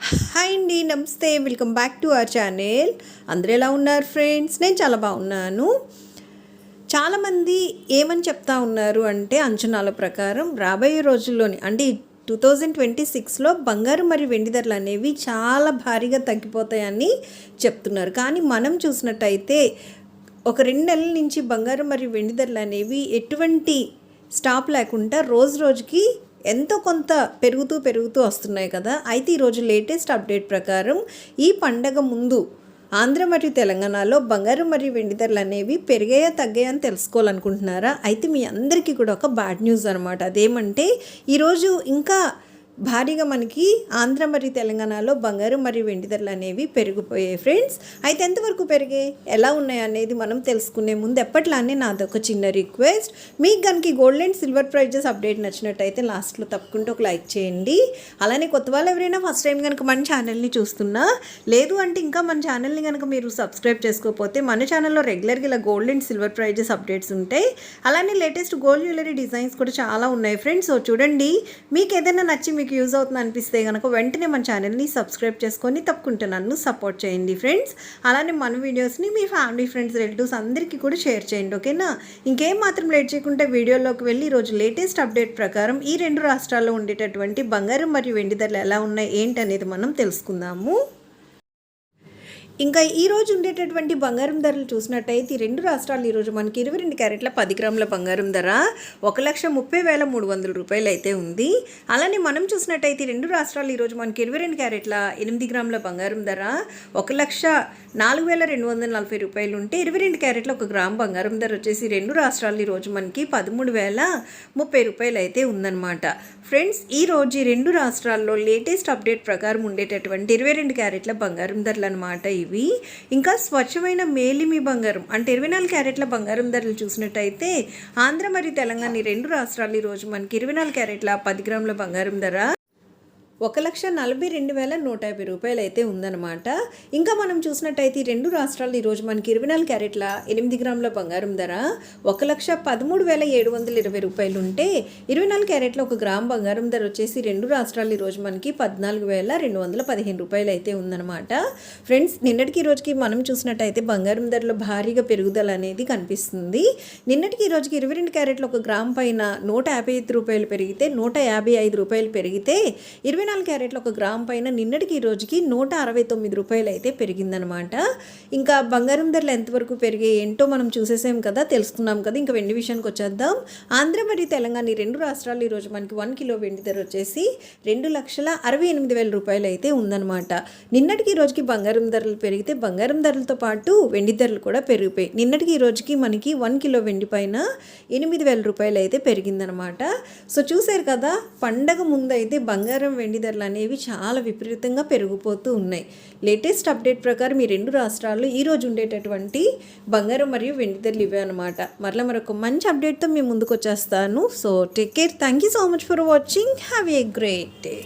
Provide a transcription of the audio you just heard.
Hi అండి నమస్తే. Welcome back to our channel అందరూ ఎలా ఉన్నారు ఫ్రెండ్స్ నేను చాలా బాగున్నాను. చాలామంది ఏమని చెప్తా ఉన్నారు అంటే అంచనాల ప్రకారం రాబోయే రోజుల్లోని అంటే టూ థౌజండ్ ట్వంటీ సిక్స్లో బంగారు మరియు వెండి ధరలు అనేవి చాలా భారీగా తగ్గిపోతాయని చెప్తున్నారు. కానీ మనం చూసినట్టయితే ఒక రెండు నెలల నుంచి బంగారు మరియు వెండి ధరలు అనేవి ఎటువంటి స్టాప్ లేకుండా రోజు రోజుకి ఎంతో కొంత పెరుగుతూ పెరుగుతూ వస్తున్నాయి కదా. అయితే ఈరోజు లేటెస్ట్ అప్డేట్ ప్రకారం ఈ పండగ ముందు ఆంధ్ర మరియు తెలంగాణలో బంగారు మరియు వెండి ధరలు అనేవి పెరిగాయా తగ్గాయా అని తెలుసుకోవాలనుకుంటున్నారా? అయితే మీ అందరికీ కూడా ఒక బ్యాడ్ న్యూస్ అనమాట అదేమంటే ఈరోజు ఇంకా భారీగా మనకి ఆంధ్ర మరియు తెలంగాణలో బంగారు మరియు వెండి ధరలు అనేవి పెరిగిపోయాయి ఫ్రెండ్స్. అయితే ఎంతవరకు పెరిగాయి? ఎలా ఉన్నాయి అనేది మనం తెలుసుకునే ముందు ఎప్పట్లానే నాదొక చిన్న రిక్వెస్ట్. మీకు కనుక gold and silver prizes update నచ్చినట్టయితే లాస్ట్లో తప్పకుండా ఒక లైక్ చేయండి. అలానే కొత్త వాళ్ళు ఎవరైనా ఫస్ట్ టైం కనుక మన ఛానల్ని చూస్తున్నా లేదు అంటే ఇంకా మన ఛానల్ని కనుక మీరు సబ్స్క్రైబ్ చేసుకోకపోతే మన ఛానల్లో రెగ్యులర్గా ఇలా gold and silver prizes updates ఉంటాయి. అలానే లేటెస్ట్ గోల్డ్ జ్యువెలరీ డిజైన్స్ కూడా చాలా ఉన్నాయి ఫ్రెండ్స్. సో చూడండి మీకు ఏదైనా నచ్చి మీకు యూజ్ అవుతుంది అనిపిస్తే కనుక వెంటనే మన ఛానల్ని సబ్స్క్రైబ్ చేసుకొని తప్పకుండా నన్ను సపోర్ట్ చేయండి ఫ్రెండ్స్. అలానే మన వీడియోస్ని మీ ఫ్యామిలీ ఫ్రెండ్స్ రిలేటివ్స్ అందరికీ కూడా షేర్ చేయండి ఓకేనా? ఇంకేం మాత్రం లేట్ చేయకుండా వీడియోలోకి వెళ్ళి ఈరోజు లేటెస్ట్ అప్డేట్ ప్రకారం ఈ రెండు రాష్ట్రాల్లో ఉండేటటువంటి బంగారం మరియు వెండి ధరలు ఎలా ఉన్నాయి ఏంటి అనేది మనం తెలుసుకుందాము. ఇంకా ఈ రోజు ఉండేటటువంటి బంగారం ధరలు చూసినట్టయితే ఈ రెండు రాష్ట్రాలు ఈరోజు మనకి ఇరవై రెండు క్యారెట్ల పది గ్రాముల బంగారం ధర ఒక లక్ష ముప్పై వేల మూడు వందల రూపాయలు అయితే ఉంది. అలానే మనం చూసినట్టయితే రెండు రాష్ట్రాలు ఈరోజు మనకి ఇరవై రెండు క్యారెట్ల ఎనిమిది గ్రాముల బంగారం ధర ఒక లక్ష నాలుగు వేల రెండు వందల నలభై రూపాయలు ఉంటే ఇరవై రెండు క్యారెట్ల ఒక గ్రామ్ బంగారం ధర వచ్చేసి రెండు రాష్ట్రాలు ఈరోజు మనకి పదమూడు వేల ముప్పై రూపాయలు అయితే ఉందన్నమాట. ఫ్రెండ్స్ ఈ రోజు ఈ రెండు రాష్ట్రాల్లో లేటెస్ట్ అప్డేట్ ప్రకారం ఉండేటటువంటి ఇరవై రెండు క్యారెట్ల బంగారం ధరలు అనమాట ఇవి. ఇంకా స్వచ్ఛమైన మేలిమి బంగారం అంటే ఇరవై నాలుగు క్యారెట్ల బంగారం ధరలు చూసినట్టయితే ఆంధ్ర మరియు తెలంగాణ ఈ రెండు రాష్ట్రాలు ఈరోజు మనకి ఇరవై నాలుగు క్యారెట్ల పది గ్రాముల బంగారం ధర. ఒక లక్ష నలభై రెండు వేల నూట యాభై రూపాయలు అయితే ఉందన్నమాట. ఇంకా మనం చూసినట్టయితే ఈ రెండు రాష్ట్రాలు ఈరోజు మనకి ఇరవై నాలుగు క్యారెట్ల ఎనిమిది గ్రాముల బంగారం ధర ఒక లక్ష పదమూడు వేల ఏడు వందల ఇరవై రూపాయలు ఉంటే ఇరవై నాలుగు క్యారెట్ల ఒక గ్రామ్ బంగారం ధర వచ్చేసి రెండు రాష్ట్రాలు ఈరోజు మనకి పద్నాలుగు వేల రెండు వందల పదిహేను రూపాయలు అయితే ఉందన్నమాట. ఫ్రెండ్స్ నిన్నటికి రోజుకి మనం చూసినట్టయితే బంగారం ధరలో భారీగా పెరుగుదల అనేది కనిపిస్తుంది. నిన్నటికి ఈ రోజుకి ఇరవై రెండు క్యారెట్ల ఒక గ్రామ్ పైన నూట యాభై ఐదు రూపాయలు పెరిగితే నూట యాభై ఐదు రూపాయలు పెరిగితే ఇరవై నాలుగు క్యారెట్లు ఒక గ్రామ్ పైన నిన్నటికి ఈ రోజుకి నూట అరవై తొమ్మిది రూపాయలు అయితే పెరిగిందనమాట ఇంకా బంగారం ధరలు ఎంతవరకు పెరిగాయి ఏంటో మనం చూసేసాం కదా తెలుసుకున్నాం కదా. ఇంకా వెండి విషయానికి వచ్చేద్దాం. ఆంధ్ర మరియు తెలంగాణ ఈ రెండు రాష్ట్రాలు ఈరోజు మనకి వన్ కిలో వెండి ధర వచ్చేసి రెండు లక్షల అరవై ఎనిమిది వేల రూపాయలు అయితే ఉందన్నమాట. నిన్నటికి ఈ రోజుకి బంగారం ధరలు పెరిగితే బంగారం ధరలతో పాటు వెండి ధరలు కూడా పెరిగిపోయాయి. నిన్నటికి ఈ రోజుకి మనకి వన్ కిలో వెండి పైన ఎనిమిది వేల రూపాయలు అయితే పెరిగిందనమాట సో చూసారు కదా పండగ ముందు అయితే బంగారం వెండి ధరలు అనేవి చాలా విపరీతంగా పెరిగిపోతూ ఉన్నాయి లేటెస్ట్ అప్డేట్ ప్రకారం ఈ రెండు రాష్ట్రాల్లో ఈరోజు ఉండేటటువంటి బంగారం మరియు వెండి ధరలు ఇవే అనమాట మరలా మరొక మంచి అప్డేట్తో మేము ముందుకు వచ్చేస్తాను so take care thank you so much for watching have a great day